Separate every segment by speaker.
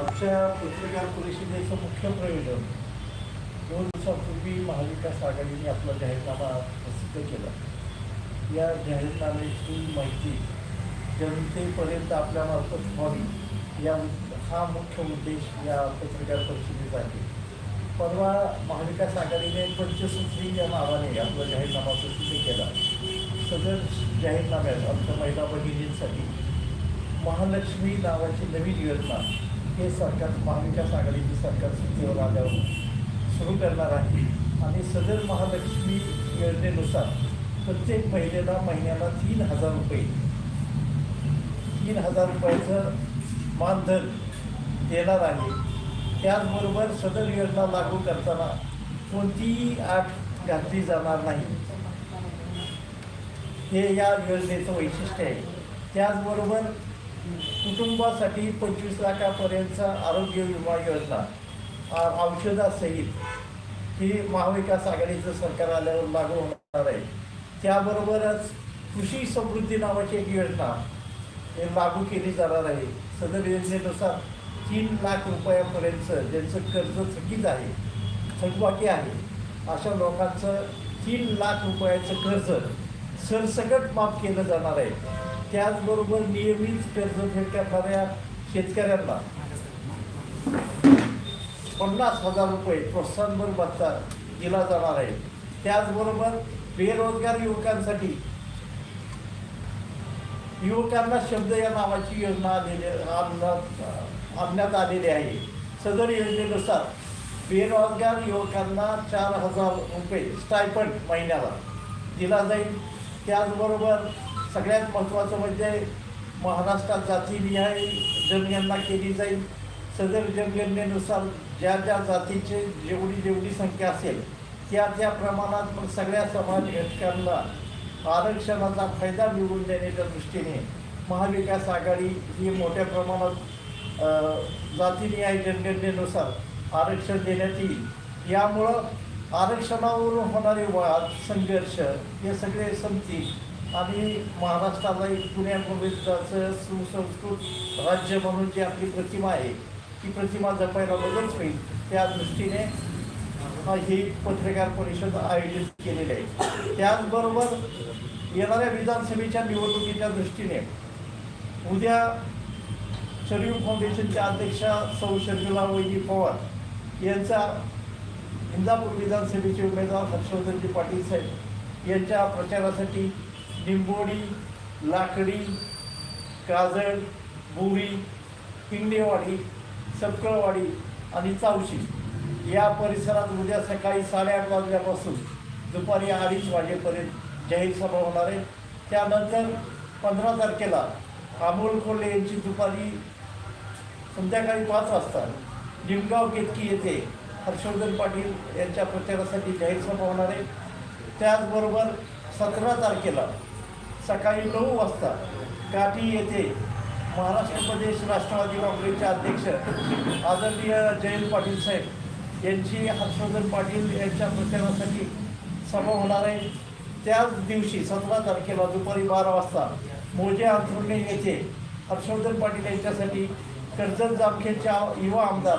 Speaker 1: आमच्या पत्रकार परिषदेचं मुख्य प्रयोजन दोन दिवसापूर्वी महाविकास आघाडीने आपला जाहीरनामा प्रसिद्ध केला. या जाहीरनाम्याची माहिती जनतेपर्यंत आपल्यामार्फत व्हावी या हा मुख्य उद्देश या पत्रकार परिषदेचा आहे. परवा महाविकास आघाडीने पंचसूत्री या नावाने आपला जाहीरनामा प्रसिद्ध केला. सदर जाहीरनाम्यात आमच्या महिला भगिनींसाठी महालक्ष्मी नावाची नवीन योजना हे सरकार महाविकास आघाडीचे सरकार सत्तेवर आल्यावर सुरू करणार आहे. आणि सदर महालक्ष्मी योजनेनुसार प्रत्येक महिलेला महिन्याला तीन हजार रुपये. तीन हजार रुपयाचं मानधन देणार आहे. त्याचबरोबर सदर योजना लागू करताना कोणतीही आठ घातली जाणार नाही. हे या योजनेचं वैशिष्ट्य आहे. त्याचबरोबर कुटुंबासाठी पंचवीस लाखापर्यंतचा आरोग्य विमा योजना औषधासहित ही महाविकास आघाडीचं सरकार आल्यावर लागू होणार आहे. त्याबरोबरच कृषी समृद्धी नावाची एक योजना हे लागू केली जाणार आहे. सदर योजनेनुसार तीन लाख रुपयापर्यंतचं ज्यांचं कर्ज थकीत आहे थकबाकी आहे अशा लोकांचं तीन लाख रुपयाचं कर्ज सरसकट माफ केलं जाणार आहे. त्याचबरोबर नियमित कर्जफेड करणाऱ्या शेतकऱ्यांना पन्नास हजार रुपये प्रोत्साहनभर भत्ता दिला जाणार आहे. त्याचबरोबर बेरोजगार युवकांसाठी युवकांना शब्द या नावाची योजना आलेली आणण्यात आणण्यात आलेली आहे. सदर योजनेनुसार बेरोजगार युवकांना चार हजार रुपये स्टायपंड महिन्याला दिला जाईल. त्याचबरोबर सगळ्यात महत्त्वाचं म्हणजे महाराष्ट्रात जातीनिहाय जनगणना केली जाईल. सदर जनगणनेनुसार ज्या ज्या जातीचे जेवढी जेवढी संख्या असेल त्या त्या प्रमाणात मग सगळ्या समाज घटकांना आरक्षणाचा फायदा मिळवून देण्याच्या दृष्टीने महाविकास आघाडी ही मोठ्या प्रमाणात जातीनिहाय जनगणनेनुसार आरक्षण देण्यात येईल. यामुळं आरक्षणावरून होणारे वाद संघर्ष हे सगळे संपतील. आणि महाराष्ट्राला एक पुण्यापर्यंतचं सुसंस्कृत राज्य म्हणून जी आपली प्रतिमा आहे ती प्रतिमा जपायला मदत होईल त्या दृष्टीने ही पत्रकार परिषद आयोजित केलेली आहे. त्याचबरोबर येणाऱ्या विधानसभेच्या निवडणुकीच्या दृष्टीने उद्या शरीफ फाउंडेशनच्या अध्यक्षा सौ शर्मिला वैदी पवार यांचा इंदापूर विधानसभेचे उमेदवार हर्षवर्धनजी पाटील साहेब यांच्या प्रचारासाठी लिंबोडी लाकडी काजळ बोरी पिंगडेवाडी सपकळवाडी आणि चावशी. या परिसरात उद्या सकाळी साडेआठ वाजल्यापासून दुपारी अडीच वाजेपर्यंत जाहीर सभा होणार आहे. त्यानंतर पंधरा तारखेला अमोल कोल्हे यांची दुपारी संध्याकाळी पाच वाजता निमगाव केतकी येथे हर्षवर्धन पाटील यांच्या प्रचारासाठी जाहीर सभा होणार आहे. त्याचबरोबर सतरा तारखेला सकाळी नऊ वाजता काठी येथे महाराष्ट्र प्रदेश राष्ट्रवादी काँग्रेसचे अध्यक्ष आदरणीय जयंत पाटील साहेब यांची हर्षवर्धन पाटील यांच्या प्रचारासाठी सभा होणार आहे. त्याच दिवशी सतरा तारखेला दुपारी बारा वाजता मोजे अंथरुणे येथे हर्षवर्धन पाटील यांच्यासाठी कर्जत जामखेडच्या युवा आमदार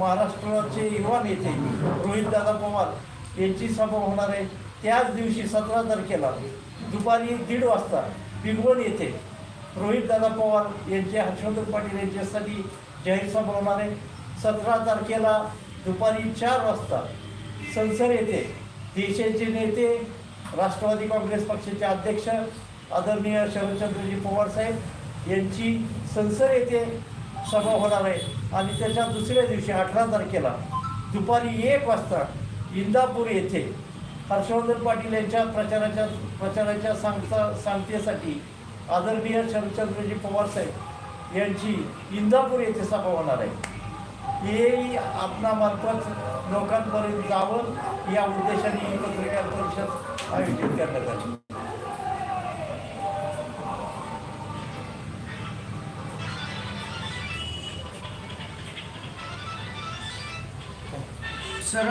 Speaker 1: महाराष्ट्राचे युवा नेते रोहितदादा पवार यांची सभा होणार आहे. त्याच दिवशी सतरा तारखेला दुपारी दीड वाजता पिंगवण येथे रोहितदादा पवार यांचे हर्षवर्धन पाटील यांच्यासाठी जाहीर सभा होणार आहे. सतरा तारखेला दुपारी चार वाजता संसद येथे देशाचे नेते राष्ट्रवादी काँग्रेस पक्षाचे अध्यक्ष आदरणीय शरदचंद्रजी पवार साहेब यांची संसद येथे सभा होणार आहे. आणि त्याच्या दुसऱ्या दिवशी अठरा तारखेला दुपारी एक वाजता इंदापूर येथे हर्षवर्धन पाटील यांच्या प्रचाराच्या प्रचाराच्या सांगता सांगतेसाठी आदरणीय शरदचंद्रजी पवार साहेब यांची इंदापूर येथे सभा होणार आहे. हे आपणामार्फत लोकांपर्यंत जावं या उद्देशाने पत्रकार परिषद आयोजित करण्यात आली.
Speaker 2: सर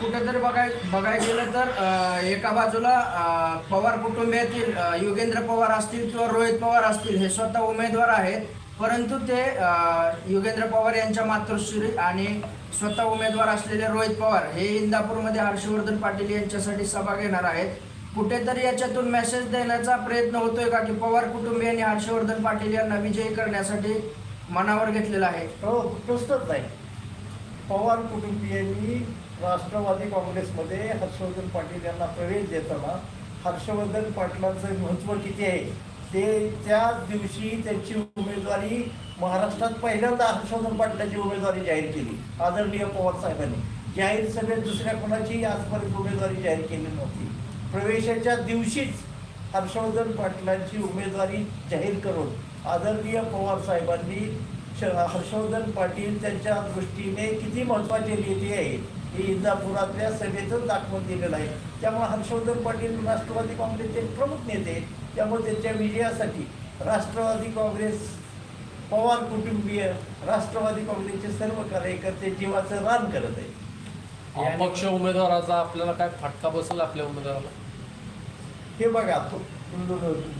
Speaker 2: कुठेतरी बघाय बघायला गेलं तर एका बाजूला पवार कुटुंबियातील युगेंद्र योगेंद्र पवार असतील किंवा रोहित पवार असतील हे स्वतः उमेदवार आहेत. परंतु ते युगेंद्र योगेंद्र पवार यांच्या मातृश्री आणि स्वतः उमेदवार असलेले रोहित पवार हे इंदापूरमध्ये हर्षवर्धन पाटील यांच्यासाठी सभा घेणार आहेत. कुठेतरी याच्यातून मेसेज देण्याचा प्रयत्न होतोय का की पवार कुटुंबियांनी हर्षवर्धन पाटील यांना विजयी करण्यासाठी मनावर घेतलेला आहे?
Speaker 1: हो प्रस्तुत नाही पवार कुटुंबियांनी राष्ट्रवादी काँग्रेसमध्ये हर्षवर्धन पाटील यांना प्रवेश देताना हर्षवर्धन पाटलांचं महत्त्व किती आहे? ते त्या दिवशी त्यांची उमेदवारी महाराष्ट्रात पहिल्यांदा हर्षवर्धन पाटलाची उमेदवारी जाहीर केली आदरणीय पवार साहेबांनी. जाहीर सभेत दुसऱ्या कोणाची आजपर्यंत उमेदवारी जाहीर केली नव्हती. प्रवेशाच्या दिवशीच हर्षवर्धन पाटलांची उमेदवारी जाहीर करून आदरणीय पवार साहेबांनी हर्षवर्धन पाटील त्यांच्या दृष्टीने किती महत्त्वाचे नेते आहेत हे इंदापुरातल्या सभेतच दाखवून दिलेलं आहे. त्यामुळे हर्षवर्धन पाटील राष्ट्रवादी काँग्रेसचे प्रमुख नेते त्यामुळे त्यांच्या विजयासाठी राष्ट्रवादी काँग्रेस पवार कुटुंबीय राष्ट्रवादी काँग्रेसचे सर्व कार्यकर्ते जीवाचं रान करत आहेत.
Speaker 3: अपक्ष उमेदवाराचा आपल्याला काय फटका बसेल आपल्या उमेदवाराला?
Speaker 1: हे बघा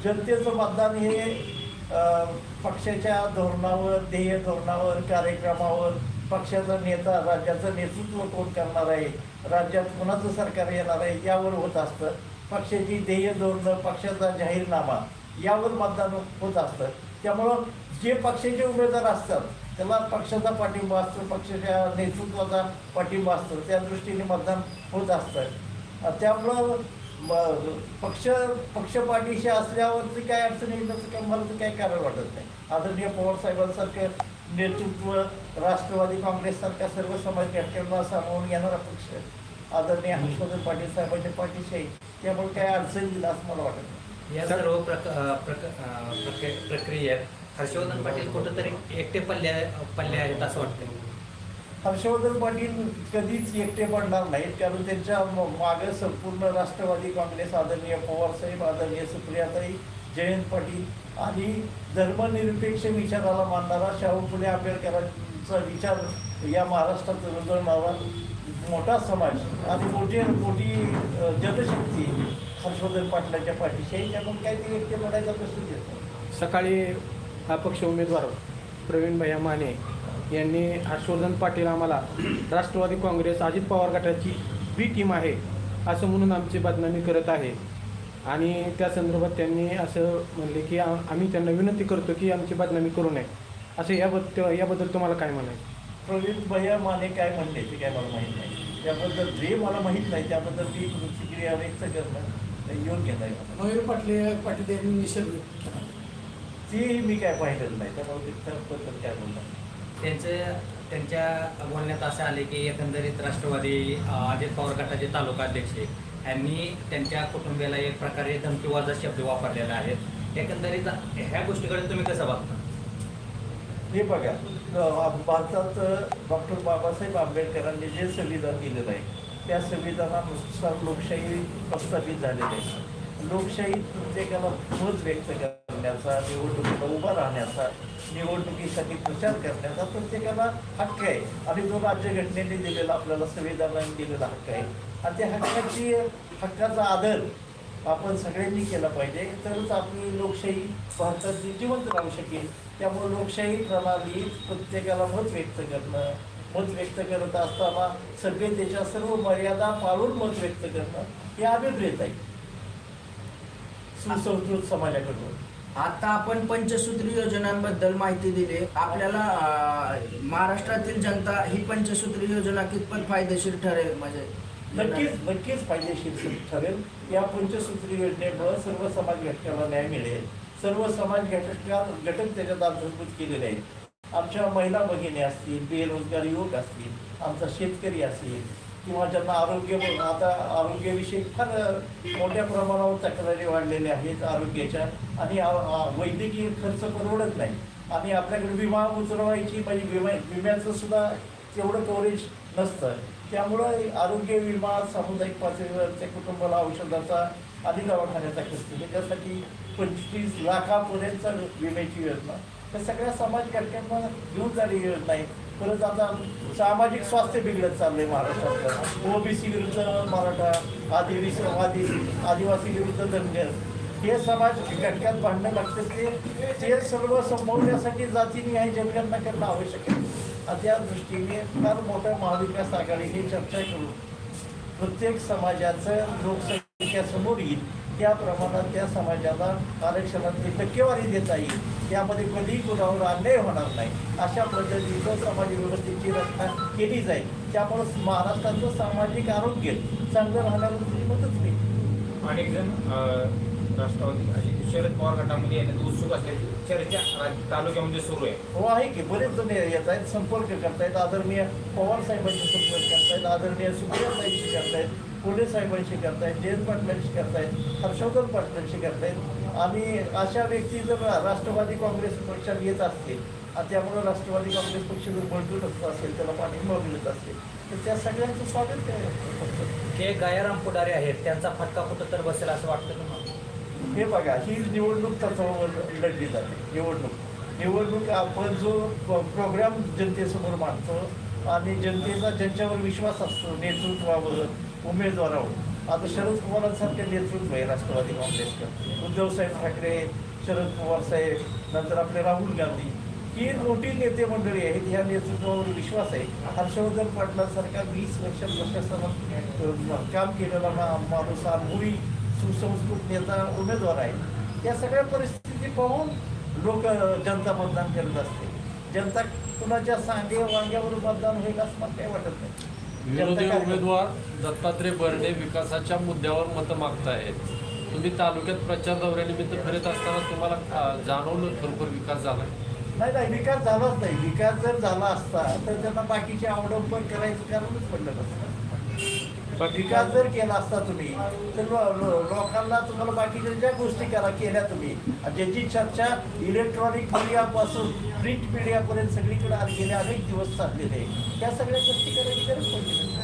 Speaker 1: जनतेचं मतदान हे पक्षाच्या धोरणावर ध्येय धोरणावर कार्यक्रमावर पक्षाचा नेता राज्याचं नेतृत्व कोण करणार आहे? राज्यात कोणाचं सरकार येणार आहे? यावर होत असतं. पक्षाची ध्येय धोरणं पक्षाचा जाहीरनामा यावर मतदान होत असतं. त्यामुळं जे पक्षाचे उमेदवार असतात त्याला पक्षाचा पाठिंबा असतो पक्षाच्या नेतृत्वाचा पाठिंबा असतो. त्या दृष्टीने मतदान होत असतं. त्यामुळं म- पक्ष पक्षपाठीशी असल्यावरती काय अडचण येईल असं काय मला तर काय कारण वाटत नाही. आदरणीय पवार साहेबांसारखं नेतृत्व राष्ट्रवादी काँग्रेससारख्या सर्व समाज घटकांना सामावून घेणारा पक्ष आदरणीय हर्षवर्धन पाटील साहेबांच्या पाठीशी आहे. त्यामुळे काय अडचण येईल असं मला वाटत नाही.
Speaker 4: या सर्व प्रक्रियेत हर्षवर्धन पाटील कुठंतरी एकटे पल्ले पल्ले आहेत असं वाटतं
Speaker 1: हर्षवर्धन पाटील कधीच एकटे पडणार नाहीत. कारण त्यांच्या मागे संपूर्ण राष्ट्रवादी काँग्रेस आदरणीय पवारसाहेब आदरणीय सुप्रियाताई जयंत पाटील आणि धर्मनिरपेक्ष विचाराला मानणारा शाहू फुले आंबेडकरांचा विचार या महाराष्ट्रात रुजवणारा मोठा समाज आणि मोठी मोठी जनशक्ती हर्षवर्धन पाटलाच्या पाठीशी आहे. त्यामुळे काही ते एकटे पडायचा प्रश्न येतो सकाळी
Speaker 5: सकाळी अपक्ष उमेदवार प्रवीण भैया माने यांनी हर्षवर्धन पाटील आम्हाला राष्ट्रवादी काँग्रेस अजित पवार गटाची बी टीम आहे असं म्हणून आमची बदनामी करत आहे. आणि त्या संदर्भात त्यांनी असं म्हणले की आम्ही त्यांना विनंती करतो की आमची बदनामी करू नये. असं याबद्दल याबद्दल तुम्हाला काय म्हणायचं?
Speaker 1: प्रवीण भैया माने काय म्हणले ते काय मला माहीत नाही. त्याबद्दल जे मला माहीत नाही त्याबद्दल ती प्रतिक्रिया व्यक्त करणं योग्य नाही.
Speaker 6: मयूर पाटील पाटील यांनी निषेध.
Speaker 1: ती मी काय पाहिलेलं नाही त्यामुळे त्याबद्दल काय बोलणार?
Speaker 4: त्यांचं त्यांच्या बोलण्यात असं आले की एकंदरीत राष्ट्रवादी अजित पवार गटाचे तालुका अध्यक्ष यांनी त्यांच्या कुटुंबियाला एक प्रकारे धमकीवाजा शब्द वापरलेला आहे. एकंदरीत ह्या गोष्टीकडे तुम्ही कसं बघता?
Speaker 1: हे बघा भारतात डॉक्टर बाबासाहेब आंबेडकरांनी जे संविधान दिलेलं आहे त्या संविधानानुसार लोकशाही प्रस्थापित झालेली आहे. लोकशाही प्रत्येकाला मत व्यक्त करण्याचा निवडणुकीला उभा राहण्याचा निवडणुकीसाठी प्रचार करण्याचा प्रत्येकाला हक्क आहे. आणि जो राज्यघटनेने दिलेला आपल्याला संविधानाने दिलेला हक्क आहे. आणि त्या हक्काची हक्काचा आदर आपण सगळ्यांनी केला पाहिजे. तरच आपली लोकशाही भारताची जिवंत राहू शकेल. त्यामुळे लोकशाही प्रणाली प्रत्येकाला मत व्यक्त करणं मत व्यक्त करत असताना सगळे त्याच्या सर्व मर्यादा पाळून मत व्यक्त करणं हे अभिप्रेत आहे. सुसंस्कृत समाजाकडून.
Speaker 2: आता आपण पंचसूत्री योजनांबद्दल माहिती दिली. आपल्याला महाराष्ट्रातील जनता ही पंचसूत्री योजना कितपत फायदेशीर ठरेल? म्हणजे
Speaker 1: नक्कीच नक्कीच फायदेशीर ठरेल. या पंचसूत्री योजनेमुळे सर्व समाज घटकाला न्याय मिळेल. सर्व समाज घटका घटक त्याच्यात अंतर्भूत केलेले आहेत. आमच्या महिला भगिनी असतील बेरोजगार युवक असतील आमचा शेतकरी असेल किंवा ज्यांना आरोग्य आता आरोग्याविषयी फार मोठ्या प्रमाणावर तक्रारी वाढलेल्या आहेत आरोग्याच्या आणि वैद्यकीय खर्च परवडत नाही. आणि आपल्याकडे विमा उतरवायची म्हणजे विमा विम्याचं सुद्धा तेवढं कव्हरेज नसतं. त्यामुळं आरोग्य विमा सामुदायिक पातळीवर त्या कुटुंबाला औषधाचा आणि दवाखान्याचा खर्च त्याच्यासाठी पंचवीस लाखापर्यंतचा विम्याची योजना तर सगळ्या समाज घटकांना घेऊन जाणे मिळत नाही परत आता सामाजिक स्वास्थ्य बिघडत चाललंय महाराष्ट्रातलं. ओबीसी विरुद्ध मराठा आदिवासी आदि आदिवासी विरुद्ध धनगर. हे समाज घटकात भांडणं लागतं ते. ते सर्व संपवण्यासाठी जातीनिहाय जनगणना करणं आवश्यक आहे. त्या दृष्टीने फार मोठ्या महाविकास आघाडीने चर्चा करून प्रत्येक समाजाचं लोकसंख्या समोर येईल. त्या प्रमाणात त्या समाजाला आरक्षणातली टक्केवारी देता येईल. त्यामध्ये कधीही कुणावर अन्याय होणार नाही. अशा पद्धतीचं समाज व्यवस्थेची रचना केली जाईल. त्यामुळं महाराष्ट्राचं सामाजिक आरोग्य चांगलं राहण्याला तुझी मदत होईल
Speaker 7: अनेक जण राष्ट्रवादी शरद पवार गटामध्ये येण्यात उत्सुक असल्याची चर्चा तालुक्यामध्ये सुरू आहे.
Speaker 1: हो आहे की. बरेच जण येत आहेत संपर्क करतायत आदरणीय पवार साहेबांशी संपर्क करतायत आदरणीय सुप्रिया साहेबांशी करतायत कोल्हे साहेबांशी करतायत जयंत पाटलांशी करतायत हर्षवर्धन पाटलांशी करतायत. आणि अशा व्यक्ती जर राष्ट्रवादी काँग्रेस पक्षात येत असतील आणि त्यामुळे राष्ट्रवादी काँग्रेस पक्ष जर बळकट असत असेल त्याला पाठिंबा मिळत असेल तर त्या सगळ्यांचं स्वागत करायचं
Speaker 4: जे गायाराम पुढारी आहेत त्यांचा फटका कुठं तर बसेल असं वाटतं तुम्हाला?
Speaker 1: हे बघा ही निवडणूक तत्वावर लढली जाते निवडणूक. निवडणूक आपण जो प्रोग्राम जनतेसमोर मांडतो आणि जनतेचा ज्यांच्यावर विश्वास असतो नेतृत्वावर उमेदवारावर. आता शरद पवारांसारखे नेतृत्व आहे राष्ट्रवादी काँग्रेसचं. उद्धवसाहेब ठाकरे शरद पवार साहेब नंतर आपले राहुल गांधी. ही मोठी नेते मंडळी आहेत ह्या नेतृत्वावर विश्वास आहे. हर्षवर्धन पाटलांसारखा वीस वर्ष प्रशासनात काम केलेला माणूस अनुभवी सुसंस्कृत नेता उमेदवार आहे. या सगळ्या परिस्थिती पाहून लोक जनता मतदान करत असते. जनता कुणाच्या सांगे वांग्यावर मतदान होईल असं मला काही वाटत नाही.
Speaker 3: विरोधी उमेदवार दत्तात्रय बर्डे विकासाच्या मुद्द्यावर मतं मागतायत. तुम्ही तालुक्यात प्रचार दौऱ्यानिमित्त फिरत असताना तुम्हाला जाणवलं खरोखर विकास झाला?
Speaker 1: नाही नाही विकास झालाच नाही. विकास जर झाला असता तर त्यांना बाकीचे अवलंबन करायचं कारणच पडलं नसतं. विकास जर केला असता तुम्ही तर लोकांना तुम्हाला बाकीच्या ज्या गोष्टी करा केल्या तुम्ही. ज्याची चर्चा इलेक्ट्रॉनिक मीडियापासून प्रिंट मीडियापर्यंत सगळीकडे आज गेले अनेक दिवस चाललेले. आहे त्या सगळ्या गोष्टी करायची गरज पडली